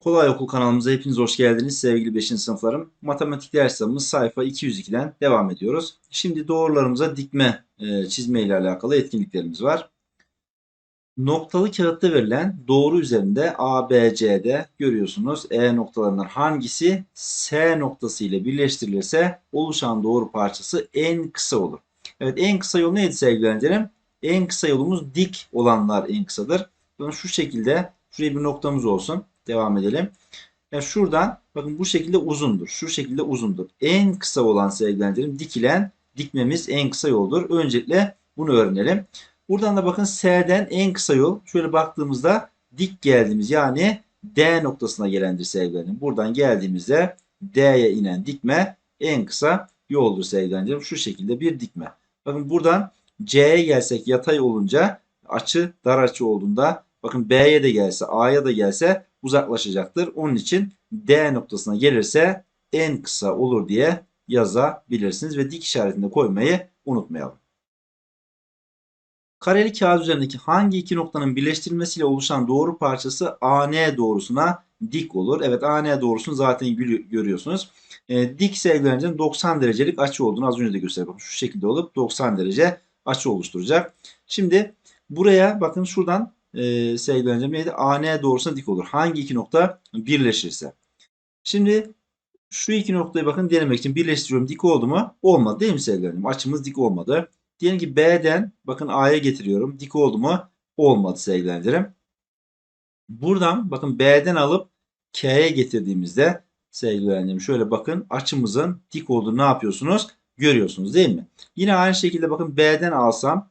Kolay Okul kanalımıza hepiniz hoş geldiniz sevgili 5. sınıflarım. Matematik ders kitabımız sayfa 202'den devam ediyoruz. Şimdi doğrularımıza dikme e, çizme ile alakalı etkinliklerimiz var. Noktalı kağıtta verilen doğru üzerinde A, B, C'de görüyorsunuz. E noktalarından hangisi S noktası ile birleştirilirse oluşan doğru parçası en kısa olur. Evet en kısa yol neydi sevgili öğrencilerim? En kısa yolumuz dik olanlar en kısadır. Bakın şu şekilde şuraya bir noktamız olsun. Devam edelim. Ya şuradan bakın bu şekilde uzundur. Şu şekilde uzundur. En kısa olan sevgili öğrencilerim dikilen dikmemiz en kısa yoldur. Öncelikle bunu öğrenelim. Buradan da bakın S'den en kısa yol. Şöyle baktığımızda dik geldiğimiz yani D noktasına gelendir sevgili öğrencilerim. Buradan geldiğimizde D'ye inen dikme en kısa yoldur sevgili öğrencilerim. Şu şekilde bir dikme. Bakın buradan C'ye gelsek yatay olunca açı dar açı olduğunda bakın B'ye de gelse A'ya da gelse uzaklaşacaktır. Onun için D noktasına gelirse en kısa olur diye yazabilirsiniz ve dik işaretini koymayı unutmayalım. Kareli kağıt üzerindeki hangi iki noktanın birleştirilmesiyle oluşan doğru parçası AN doğrusuna dik olur. Evet AN doğrusunu zaten görüyorsunuz. E, dik sevgili öğrencinin 90 derecelik açı olduğunu az önce de gösterdim. Şu şekilde olup 90 derece açı oluşturacak. Şimdi buraya bakın şuradan e, sevgili öğrencim neydi? AN doğrusuna dik olur. Hangi iki nokta birleşirse. Şimdi şu iki noktayı bakın denemek için birleştiriyorum. Dik oldu mu? Olmadı değil mi sevgili öğrencim? Açımız dik olmadı. Diyelim ki B'den bakın A'ya getiriyorum. Dik oldu mu? Olmadı sevgili öğrencilerim. Buradan bakın B'den alıp K'ye getirdiğimizde sevgili şöyle bakın açımızın dik olduğunu ne yapıyorsunuz? Görüyorsunuz değil mi? Yine aynı şekilde bakın B'den alsam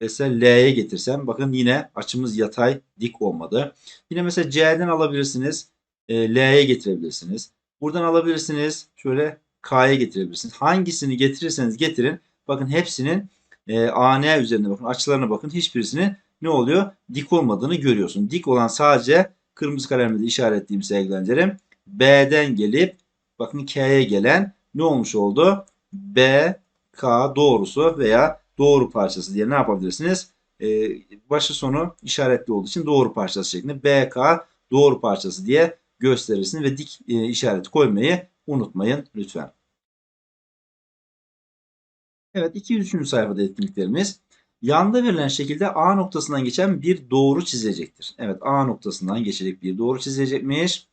mesela L'ye getirsem bakın yine açımız yatay dik olmadı. Yine mesela C'den alabilirsiniz. e, L'ye getirebilirsiniz. Buradan alabilirsiniz. Şöyle K'ya getirebilirsiniz. Hangisini getirirseniz getirin. Bakın hepsinin e, AN üzerinde bakın açılarına bakın. Hiçbirisinin ne oluyor? Dik olmadığını görüyorsun. Dik olan sadece kırmızı kalemle de işaretlediğim sevgili öğrencilerim. B'den gelip bakın K'ye gelen ne olmuş oldu? B, K doğrusu veya doğru parçası diye ne yapabilirsiniz? Ee, başı sonu işaretli olduğu için doğru parçası şeklinde BK doğru parçası diye gösterirsiniz ve dik e, işareti koymayı unutmayın lütfen. Evet 203. sayfada etkinliklerimiz. Yanda verilen şekilde A noktasından geçen bir doğru çizilecektir. Evet A noktasından geçecek bir doğru çizilecekmiş.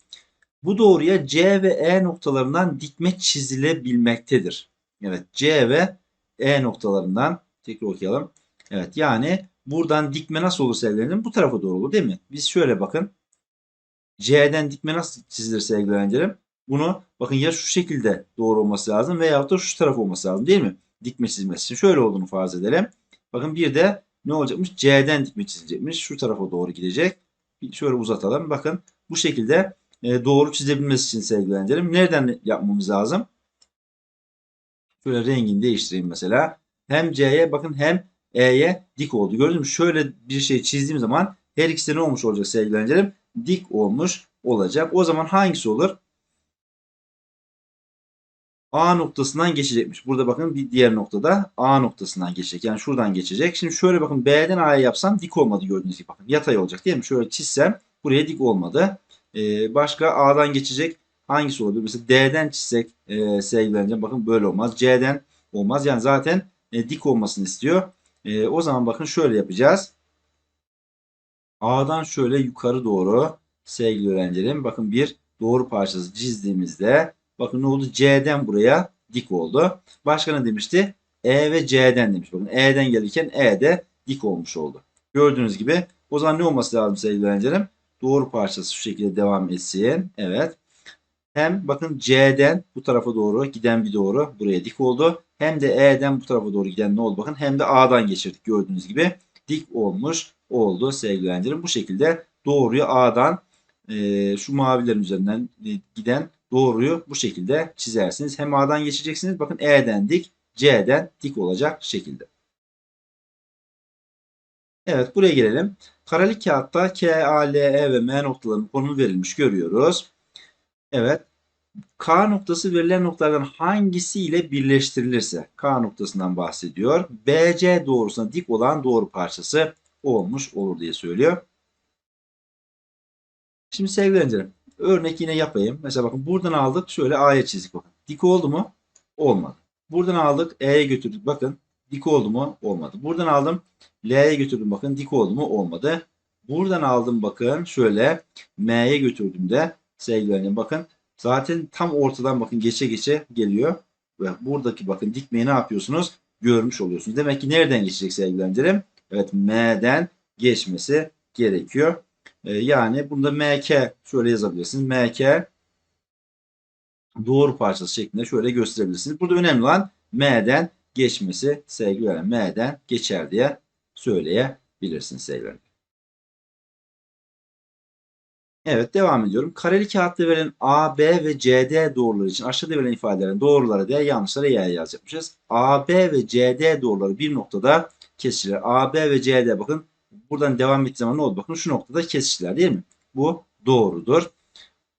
Bu doğruya C ve E noktalarından dikme çizilebilmektedir. Evet C ve E noktalarından tekrar okuyalım. Evet yani buradan dikme nasıl olur sevgilerim? Bu tarafa doğru olur değil mi? Biz şöyle bakın. C'den dikme nasıl çizilir sevgili öğrencilerim? Bunu bakın ya şu şekilde doğru olması lazım veyahut da şu taraf olması lazım değil mi? Dikme çizmesi için şöyle olduğunu farz edelim. Bakın bir de ne olacakmış? C'den dikme çizilecekmiş. Şu tarafa doğru gidecek. Şöyle uzatalım. Bakın bu şekilde e, doğru çizebilmesi için sevgili öğrencilerim nereden yapmamız lazım? Şöyle rengini değiştireyim mesela. Hem C'ye bakın hem E'ye dik oldu. Gördünüz mü? Şöyle bir şey çizdiğim zaman her ikisi ne olmuş olacak sevgili öğrencilerim? Dik olmuş olacak. O zaman hangisi olur? A noktasından geçecekmiş. Burada bakın bir diğer noktada A noktasından geçecek. Yani şuradan geçecek. Şimdi şöyle bakın B'den A'ya yapsam dik olmadı gördüğünüz gibi. Bakın yatay olacak değil mi? Şöyle çizsem buraya dik olmadı. Ee, başka A'dan geçecek hangisi olabilir? Mesela D'den çizsek e, sevgileneceğim. Bakın böyle olmaz. C'den olmaz. Yani zaten e, dik olmasını istiyor. E, o zaman bakın şöyle yapacağız. A'dan şöyle yukarı doğru sevgili öğrencilerim. Bakın bir doğru parçası çizdiğimizde bakın ne oldu? C'den buraya dik oldu. Başka ne demişti? E ve C'den demiş. Bakın E'den gelirken E de dik olmuş oldu. Gördüğünüz gibi o zaman ne olması lazım sevgili öğrencilerim? Doğru parçası şu şekilde devam etsin. Evet. Hem bakın C'den bu tarafa doğru giden bir doğru buraya dik oldu. Hem de E'den bu tarafa doğru giden ne oldu? Bakın hem de A'dan geçirdik gördüğünüz gibi. Dik olmuş oldu sevgili öğrencilerim. Bu şekilde doğruyu A'dan e, şu mavilerin üzerinden e, giden doğruyu bu şekilde çizersiniz. Hem A'dan geçeceksiniz. Bakın E'den dik, C'den dik olacak şekilde. Evet buraya gelelim. Kareli kağıtta K, A, L, E ve M noktalarının konumu verilmiş görüyoruz. Evet. K noktası verilen noktalardan hangisiyle birleştirilirse K noktasından bahsediyor. BC doğrusuna dik olan doğru parçası olmuş olur diye söylüyor. Şimdi sevgili öğrencilerim örnek yine yapayım. Mesela bakın buradan aldık şöyle A'ya çizdik bakın. Dik oldu mu? Olmadı. Buradan aldık E'ye götürdük bakın. Dik oldu mu? Olmadı. Buradan aldım L'ye götürdüm bakın. Dik oldu mu? Olmadı. Buradan aldım bakın şöyle M'ye götürdüm de sevgili öğrencilerim bakın. Zaten tam ortadan bakın geçe geçe geliyor. Ve buradaki bakın dikmeyi ne yapıyorsunuz? Görmüş oluyorsunuz. Demek ki nereden geçecek sevgili öğrencilerim? Evet M'den geçmesi gerekiyor. Ee, yani bunda MK şöyle yazabilirsiniz. MK doğru parçası şeklinde şöyle gösterebilirsiniz. Burada önemli olan M'den geçmesi sevgili öğrencilerim. M'den geçer diye söyleyebilirsiniz sevgili Evet devam ediyorum. Kareli kağıtta verilen A, B ve CD doğruları için aşağıda verilen ifadelerin doğruları D, yanlışları Y yazacakmışız. A, B ve CD doğruları bir noktada kesişirler. A, B ve CD bakın buradan devam ettiği zaman ne oldu? Bakın şu noktada kesiştiler değil mi? Bu doğrudur.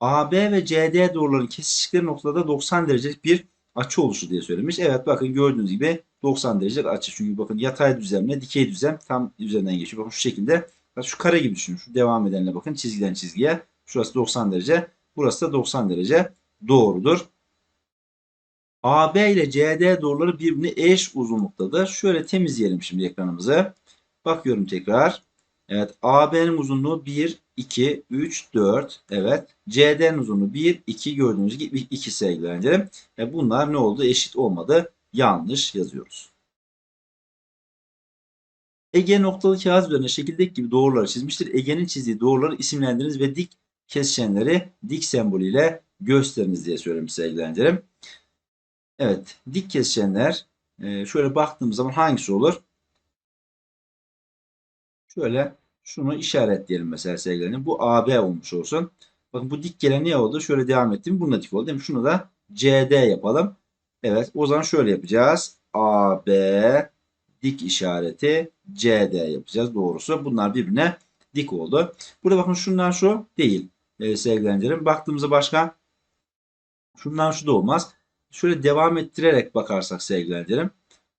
AB ve CD doğruların kesiştikleri noktada 90 derecelik bir açı oluşur diye söylemiş. Evet bakın gördüğünüz gibi 90 derecelik açı. Çünkü bakın yatay düzlemle dikey düzlem tam üzerinden geçiyor. Bakın şu şekilde şu kare gibi düşünün. Şu devam edenle bakın çizgiden çizgiye. Şurası 90 derece. Burası da 90 derece. Doğrudur. AB ile CD doğruları birbirine eş uzunluktadır. Şöyle temizleyelim şimdi ekranımızı. Bakıyorum tekrar. Evet AB'nin uzunluğu 1, 2, 3, 4. Evet. CD'nin uzunluğu 1, 2 gördüğünüz gibi 2 sevgili. E bunlar ne oldu? Eşit olmadı. Yanlış yazıyoruz. Ege noktalı kağıt üzerine şekildeki gibi doğruları çizmiştir. Ege'nin çizdiği doğruları isimlendiriniz ve dik kesişenleri dik sembolüyle gösteriniz diye söylemiş sevgili öğrencilerim. Evet. Dik kesişenler e, şöyle baktığımız zaman hangisi olur? Şöyle şunu işaretleyelim mesela sevgilerim. Bu AB olmuş olsun. Bakın bu dik gelen ne oldu? Şöyle devam ettim. Bununla dik oldu değil mi? Şunu da CD yapalım. Evet. O zaman şöyle yapacağız. AB dik işareti CD yapacağız doğrusu. Bunlar birbirine dik oldu. Burada bakın şundan şu değil e, sevgilerim. Baktığımızda başka şundan şu da olmaz. Şöyle devam ettirerek bakarsak sevgilerim.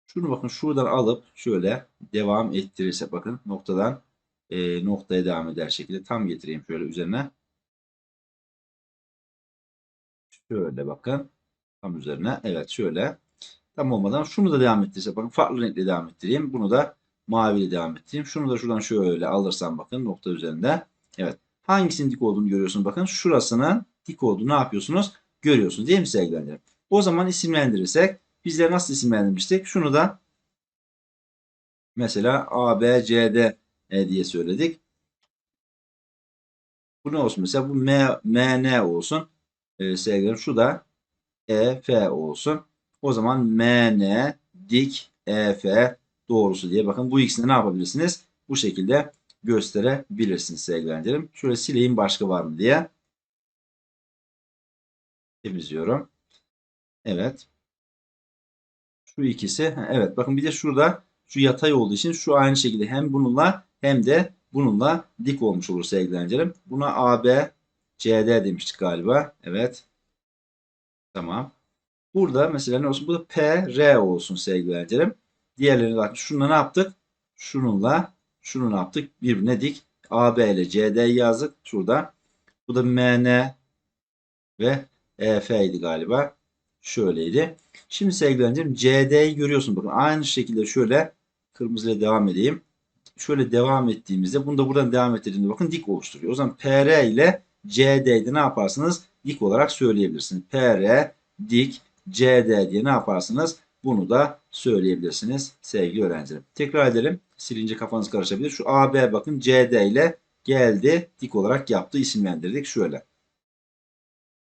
Şunu bakın şuradan alıp şöyle devam ettirirse bakın noktadan e, noktaya devam eder şekilde tam getireyim şöyle üzerine. Şöyle bakın tam üzerine evet şöyle tam olmadan şunu da devam ettirirse bakın farklı renkle devam ettireyim. Bunu da maviyle devam ettireyim. Şunu da şuradan şöyle alırsam bakın nokta üzerinde. Evet. Hangisinin dik olduğunu görüyorsunuz bakın. Şurasının dik olduğunu ne yapıyorsunuz? Görüyorsunuz değil mi sevgiler? O zaman isimlendirirsek bizler nasıl isimlendirmiştik? Şunu da mesela A, B, C, D e diye söyledik. Bu ne olsun? Mesela bu M, M, N olsun. E, sevgilerim şu da E, F olsun. O zaman M, N, dik, E, F doğrusu diye. Bakın bu ikisini ne yapabilirsiniz? Bu şekilde gösterebilirsiniz sevgilerim. Şöyle sileyim başka var mı diye. Temizliyorum. Evet. Şu ikisi. Evet bakın bir de şurada şu yatay olduğu için şu aynı şekilde hem bununla hem de bununla dik olmuş olur sevgilerim. Buna AB CD demiştik galiba. Evet. Tamam. Burada mesela ne olsun? Bu da P, R olsun sevgilerim. Diğerlerini bak şununla ne yaptık? Şununla şunu yaptık? Birbirine dik. AB ile CD yazdık. Şurada. Bu da MN ve EF idi galiba. Şöyleydi. Şimdi sevgilerim CD'yi görüyorsun. Bakın aynı şekilde şöyle kırmızıyla devam edeyim. Şöyle devam ettiğimizde bunu da buradan devam ettirdiğimde bakın dik oluşturuyor. O zaman PR ile CD'de ne yaparsınız? Dik olarak söyleyebilirsiniz. PR dik CD diye ne yaparsınız? Bunu da söyleyebilirsiniz sevgili öğrencilerim. Tekrar edelim. Silince kafanız karışabilir. Şu AB bakın CD ile geldi. Dik olarak yaptı. isimlendirdik. Şöyle.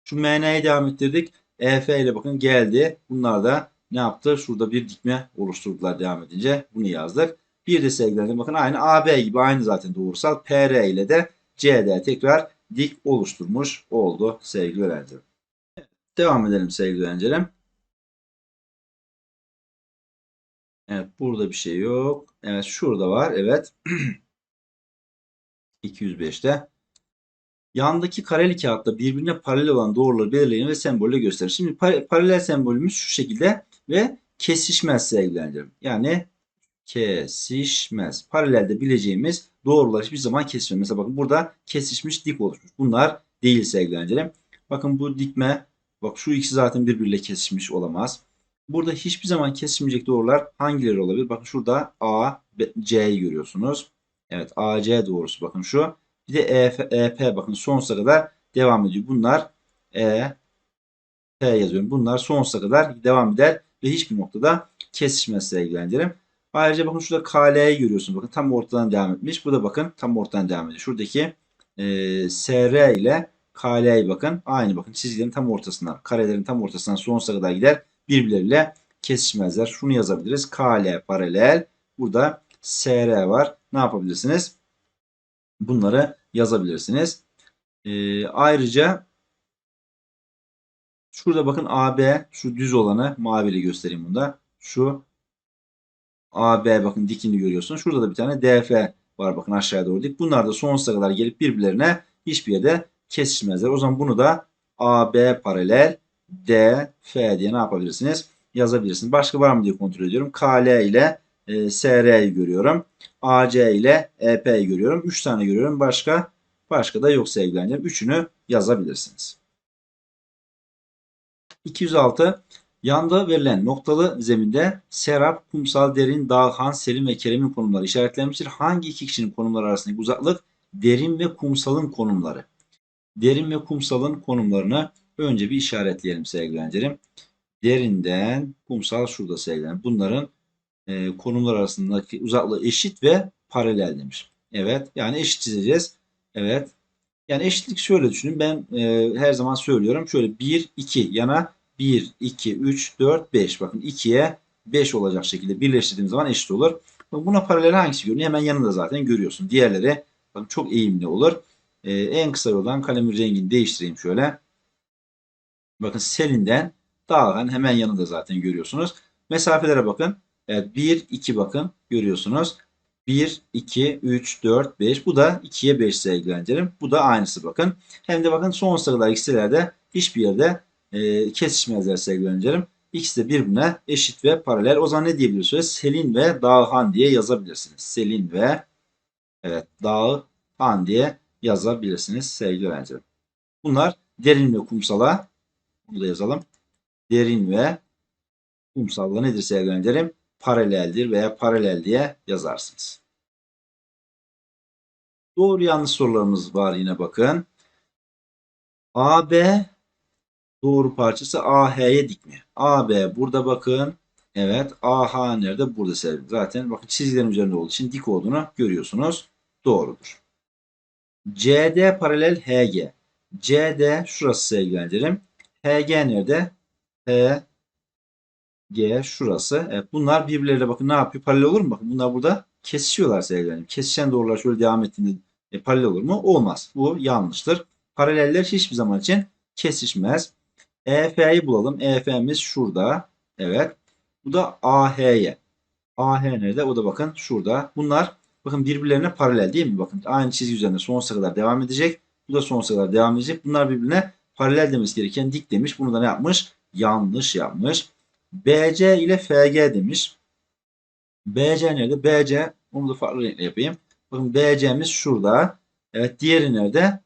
Şu MN'yi devam ettirdik. EF ile bakın geldi. Bunlar da ne yaptı? Şurada bir dikme oluşturdular devam edince. Bunu yazdık. Bir de sevgilerim bakın aynı AB gibi aynı zaten doğrusal. PR ile de CD tekrar dik oluşturmuş oldu sevgili öğrencilerim. Devam edelim sevgili öğrencilerim. Evet burada bir şey yok. Evet şurada var. Evet. 205'te. Yandaki kareli kağıtta birbirine paralel olan doğruları belirleyin ve sembolle gösterin. Şimdi paralel sembolümüz şu şekilde ve kesişmez sevgilendirim. Yani kesişmez. Paralelde bileceğimiz doğrular hiçbir zaman kesişmez. Mesela bakın burada kesişmiş dik oluşmuş. Bunlar değil sevgili öğrencilerim. Bakın bu dikme bak şu ikisi zaten birbiriyle kesişmiş olamaz. Burada hiçbir zaman kesişmeyecek doğrular hangileri olabilir? Bakın şurada A, C'yi görüyorsunuz. Evet AC doğrusu bakın şu. Bir de EF, EP bakın sonsuza kadar devam ediyor. Bunlar E, P yazıyorum. Bunlar sonsuza kadar devam eder ve hiçbir noktada kesişmez sevgili. Ayrıca bakın şurada KL'yi görüyorsunuz. Bakın tam ortadan devam etmiş. Burada bakın tam ortadan devam ediyor. Şuradaki e, SR ile KL'yi bakın. Aynı bakın çizgilerin tam ortasından, karelerin tam ortasından sonsuza kadar gider. Birbirleriyle kesişmezler. Şunu yazabiliriz. KL paralel. Burada SR var. Ne yapabilirsiniz? Bunları yazabilirsiniz. E, ayrıca şurada bakın AB şu düz olanı maviyle göstereyim bunda. Şu AB bakın dikini görüyorsunuz. Şurada da bir tane DF var bakın aşağıya doğru dik. Bunlar da sonsuza kadar gelip birbirlerine hiçbir yerde kesişmezler. O zaman bunu da AB paralel DF diye ne yapabilirsiniz? Yazabilirsiniz. Başka var mı diye kontrol ediyorum. KL ile e, SR'yi görüyorum. AC ile EP'yi görüyorum. 3 tane görüyorum. Başka başka da yok sevgili. Üçünü yazabilirsiniz. 206 Yanda verilen noktalı zeminde Serap, Kumsal, Derin, Dağhan, Selim ve Kerem'in konumları işaretlenmiştir. Hangi iki kişinin konumları arasındaki uzaklık? Derin ve Kumsal'ın konumları. Derin ve Kumsal'ın konumlarını önce bir işaretleyelim sevgili öğrencilerim. Derinden Kumsal şurada sevgili. Bunların e, konumlar arasındaki uzaklığı eşit ve paralel demiş. Evet yani eşit çizeceğiz. Evet. Yani eşitlik şöyle düşünün. Ben e, her zaman söylüyorum. Şöyle 1, 2 yana 1, 2, 3, 4, 5. Bakın 2'ye 5 olacak şekilde birleştirdiğim zaman eşit olur. Buna paralel hangisi görünüyor? Hemen yanında zaten görüyorsun. Diğerleri bakın çok eğimli olur. Ee, en kısa yoldan kalemin rengini değiştireyim şöyle. Bakın Selin'den Dağhan hemen yanında zaten görüyorsunuz. Mesafelere bakın. Evet 1, 2 bakın görüyorsunuz. 1, 2, 3, 4, 5. Bu da 2'ye 5 sevgili öğrencilerim. Bu da aynısı bakın. Hem de bakın sonsuza kadar ikilerde hiçbir yerde e, kesişmezler sevgili öğrencilerim. İkisi de birbirine eşit ve paralel. O zaman ne diyebilirsiniz? Selin ve Dağhan diye yazabilirsiniz. Selin ve evet Dağhan diye yazabilirsiniz sevgili. Bunlar derin ve kumsala bunu da yazalım. Derin ve kumsalla nedir sevgili öğrencilerim? Paraleldir veya paralel diye yazarsınız. Doğru yanlış sorularımız var yine bakın. AB doğru parçası AH'ye dik mi? AB burada bakın. Evet. AH nerede? Burada sevgili. Zaten bakın çizgilerin üzerinde olduğu için dik olduğunu görüyorsunuz. Doğrudur. CD paralel HG. CD şurası sevgilendirim. HG nerede? HG şurası. Evet, bunlar birbirleriyle bakın ne yapıyor? Paralel olur mu? Bakın bunlar burada kesişiyorlar sevgilendirim. Kesişen doğrular şöyle devam ettiğinde e, paralel olur mu? Olmaz. Bu yanlıştır. Paraleller hiçbir zaman için kesişmez. EF'yi bulalım. EF'miz şurada. Evet. Bu da AH'ye. AH nerede? O da bakın şurada. Bunlar bakın birbirlerine paralel değil mi? Bakın aynı çizgi üzerinde sonsuza kadar devam edecek. Bu da sonsuza kadar devam edecek. Bunlar birbirine paralel demesi gereken dik demiş. Bunu da ne yapmış? Yanlış yapmış. BC ile FG demiş. BC nerede? BC onu da farklı renkle yapayım. Bakın BC'miz şurada. Evet diğeri nerede?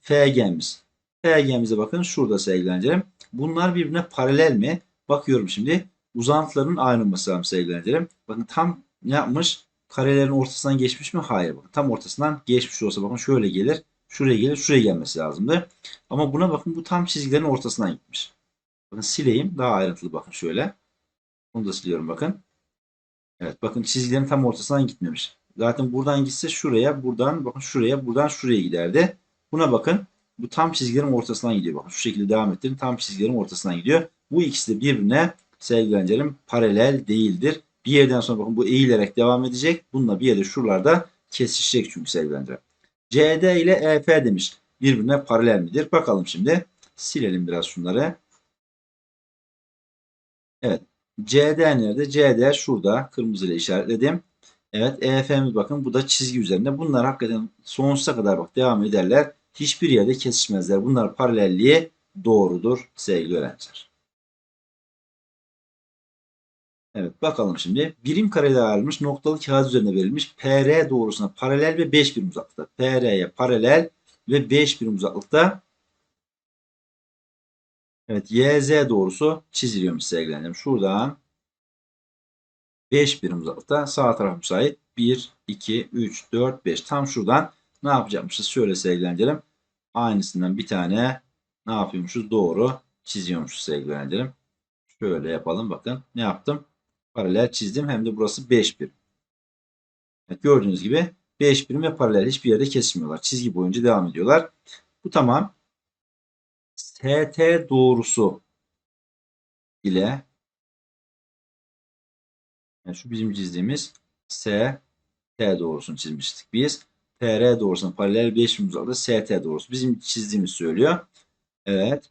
FG'miz. FG'mize bakın şurada sevgili Bunlar birbirine paralel mi? Bakıyorum şimdi. Uzantılarının aynı olması lazım sevgili Bakın tam ne yapmış? Karelerin ortasından geçmiş mi? Hayır. Bakın tam ortasından geçmiş olsa bakın şöyle gelir. Şuraya gelir. Şuraya gelmesi lazımdı. Ama buna bakın bu tam çizgilerin ortasından gitmiş. Bakın sileyim. Daha ayrıntılı bakın şöyle. Bunu da siliyorum bakın. Evet bakın çizgilerin tam ortasından gitmemiş. Zaten buradan gitse şuraya, buradan bakın şuraya, buradan şuraya giderdi. Buna bakın. Bu tam çizgilerin ortasından gidiyor. Bakın şu şekilde devam ettirin. Tam çizgilerin ortasından gidiyor. Bu ikisi de birbirine sevgili paralel değildir. Bir yerden sonra bakın bu eğilerek devam edecek. Bununla bir yerde şuralarda kesişecek çünkü sevgili. CD ile EF demiş. Birbirine paralel midir? Bakalım şimdi. Silelim biraz şunları. Evet. CD nerede? CD şurada. Kırmızı ile işaretledim. Evet. EF'miz bakın bu da çizgi üzerinde. Bunlar hakikaten sonsuza kadar bak devam ederler hiçbir yerde kesişmezler. Bunlar paralelliği doğrudur sevgili öğrenciler. Evet bakalım şimdi. Birim karede ayrılmış noktalı kağıt üzerine verilmiş PR doğrusuna paralel ve 5 birim uzaklıkta. PR'ye paralel ve 5 birim uzaklıkta Evet YZ doğrusu çiziliyormuş sevgilerim. Şuradan 5 birim uzaklıkta sağ taraf müsait. 1, 2, 3, 4, 5. Tam şuradan ne yapacakmışız? Şöyle sevgilerim. Aynısından bir tane ne yapıyormuşuz? Doğru çiziyormuşuz sevgilerim. Şöyle yapalım bakın. Ne yaptım? Paralel çizdim. Hem de burası 5 birim. Evet, gördüğünüz gibi 5 birim ve paralel hiçbir yerde kesmiyorlar. Çizgi boyunca devam ediyorlar. Bu tamam. ST doğrusu ile yani şu bizim çizdiğimiz S T doğrusunu çizmiştik biz. TR doğrusuna paralel 5 birim uzaklıkta ST doğrusu. Bizim çizdiğimiz söylüyor. Evet.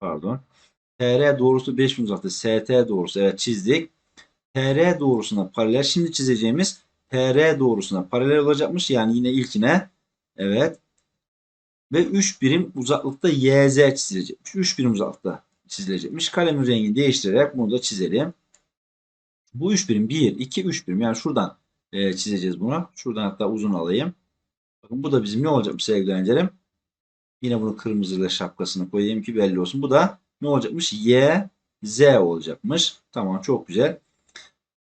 Pardon. TR doğrusu 5 birim uzaklıkta ST doğrusu. Evet çizdik. TR doğrusuna paralel. Şimdi çizeceğimiz TR doğrusuna paralel olacakmış. Yani yine ilkine. Evet. Ve 3 birim uzaklıkta YZ çizilecekmiş. 3 birim uzaklıkta çizilecekmiş. Kalemin rengini değiştirerek bunu da çizelim. Bu 3 birim 1, 2, 3 birim. Yani şuradan e, çizeceğiz bunu. Şuradan hatta uzun alayım. Bakın bu da bizim ne olacakmış sevgili öğrencilerim? Yine bunu kırmızıyla şapkasını koyayım ki belli olsun. Bu da ne olacakmış? Y, Z olacakmış. Tamam çok güzel.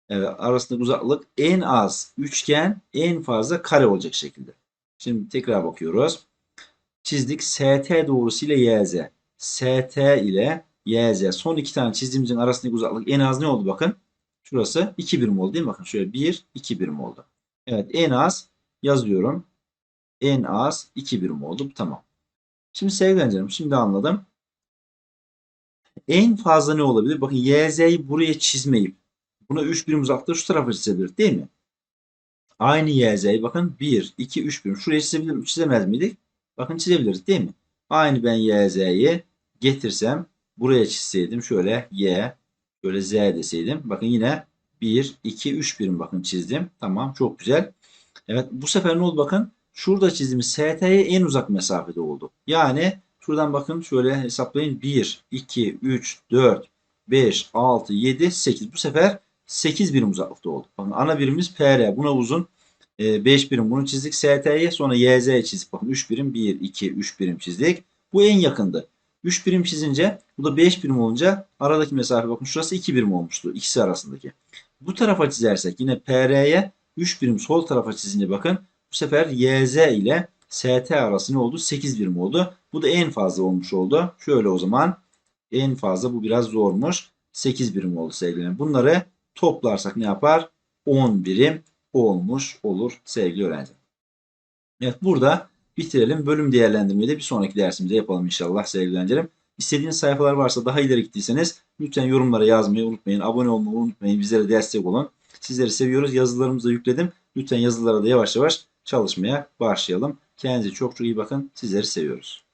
Evet, arasındaki uzaklık en az üçgen, en fazla kare olacak şekilde. Şimdi tekrar bakıyoruz. Çizdik. ST doğrusu ile YZ. ST ile YZ. Son iki tane çizdiğimizin arasındaki uzaklık en az ne oldu bakın. Şurası 2 birim oldu değil mi? Bakın şöyle 1, 2 birim oldu. Evet en az yazıyorum. En az 2 birim oldu. Tamam. Şimdi sevgili öğrencilerim şimdi anladım. En fazla ne olabilir? Bakın YZ'yi buraya çizmeyip buna 3 birim uzaklıkta şu tarafa çizebilir değil mi? Aynı YZ'yi bakın 1, 2, 3 birim. Şuraya çizebilir mi? Çizemez miydik? Bakın çizebiliriz değil mi? Aynı ben YZ'yi getirsem buraya çizseydim şöyle Y, şöyle Z deseydim. Bakın yine 1, 2, 3 birim bakın çizdim. Tamam çok güzel. Evet bu sefer ne oldu bakın. Şurada çizdiğimiz ST'ye en uzak mesafede oldu. Yani şuradan bakın şöyle hesaplayın. 1, 2, 3, 4, 5, 6, 7, 8. Bu sefer 8 birim uzaklıkta oldu. Bakın ana birimimiz PR. Buna uzun. 5 e, birim bunu çizdik. ST'ye sonra YZ'ye çizdik. Bakın 3 birim 1, 2, 3 birim çizdik. Bu en yakındı. 3 birim çizince bu da 5 birim olunca aradaki mesafe bakın şurası 2 birim olmuştu. ikisi arasındaki. Bu tarafa çizersek yine PR'ye 3 birim sol tarafa çizince bakın bu sefer YZ ile ST arası ne oldu? 8 birim oldu. Bu da en fazla olmuş oldu. Şöyle o zaman en fazla bu biraz zormuş. 8 birim oldu sevgilerim. Bunları toplarsak ne yapar? 10 birim olmuş olur sevgili öğrenci. Evet burada bitirelim. Bölüm değerlendirmeyi de bir sonraki dersimizde yapalım inşallah sevgili öğrencilerim. İstediğiniz sayfalar varsa daha ileri gittiyseniz lütfen yorumlara yazmayı unutmayın. Abone olmayı unutmayın. Bizlere destek olun. Sizleri seviyoruz. Yazılarımızı da yükledim. Lütfen yazılara da yavaş yavaş çalışmaya başlayalım. Kendinize çok çok iyi bakın. Sizleri seviyoruz.